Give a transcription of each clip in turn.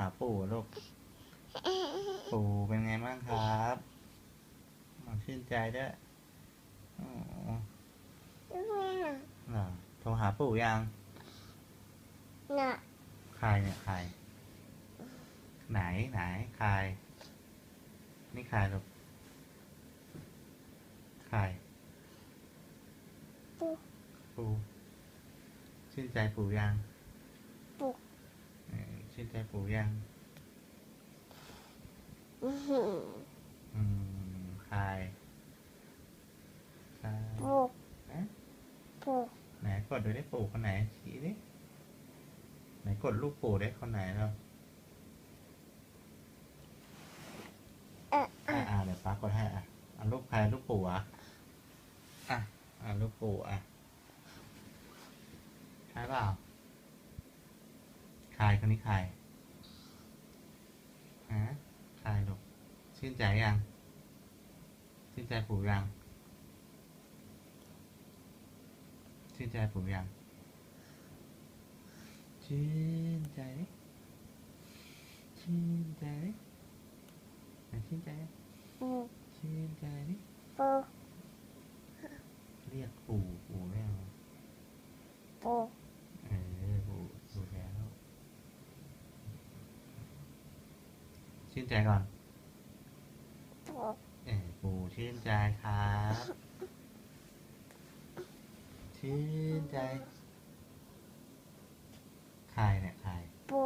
หาปู่ลูกปู่เป็นไงบ้างครับอ๋อชื่นใจด้วยอ๋อเหรอโทรหาปู่ยังน่ะใครเนี่ยใคร ไหนไหนใครนี่ใครลูกใครปูปู่ชื่นใจปู่ยังปู เออชื่นใจปู่ยังอื้อหืออืมใครใครปูเอ๊ะปูไหนกดดูได้ปู่คนไหนชี้ดิไหนกดลูกปู่ได้คนไหนเราเอะอ่าอ่าเดี๋ยวป้ากดให้อะอะลูกใครลูกปู่อะอะอะลูกปู่อะใช่เปล่าใครคนนี้ใคร ฮะใครลูกชื่นใจยัง ชื่นใจปู่ยัง ชื่นใจปู่ยัง ชื่นใจดิชื่นใจดิไหนชื่นใจดิปูชื่นใจดิปูเรียกปู่ปู่ไม่เอาปู เออปู่ปู่แล้ว ชื่นใจก่อนปูเออปู่ชื่นใจครับ ชื่นใจ ใครเนี่ยใครปู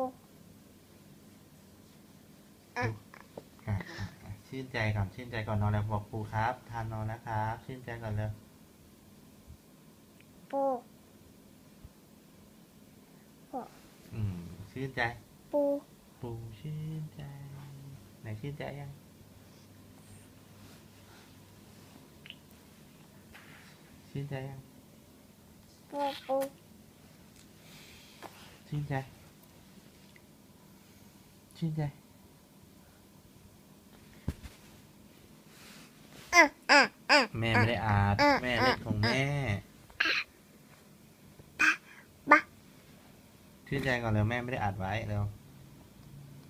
อะอะอะชื่นใจก่อนชื่นใจก่อนนอนแล้วบอกปู่ครับ ทานนอนแล้วครับ ชื่นใจก่อนเลยปูอืมชื่นใจ ปูปู่ชื่นใจ ไหนชื่นใจยังชื่นใจยังปูปูชื่นใจชื่นใจอะอะอะแม่ไม่ได้อาบอะแม่เล่นของแม่บะชื่นใจก่อนเร็วแม่ไม่ได้อัดไว้เร็ว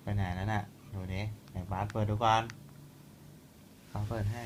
ไปไหนแล้วน่ะ ดูดิไหนบาสเปิดดูก่อนเขาเปิดให้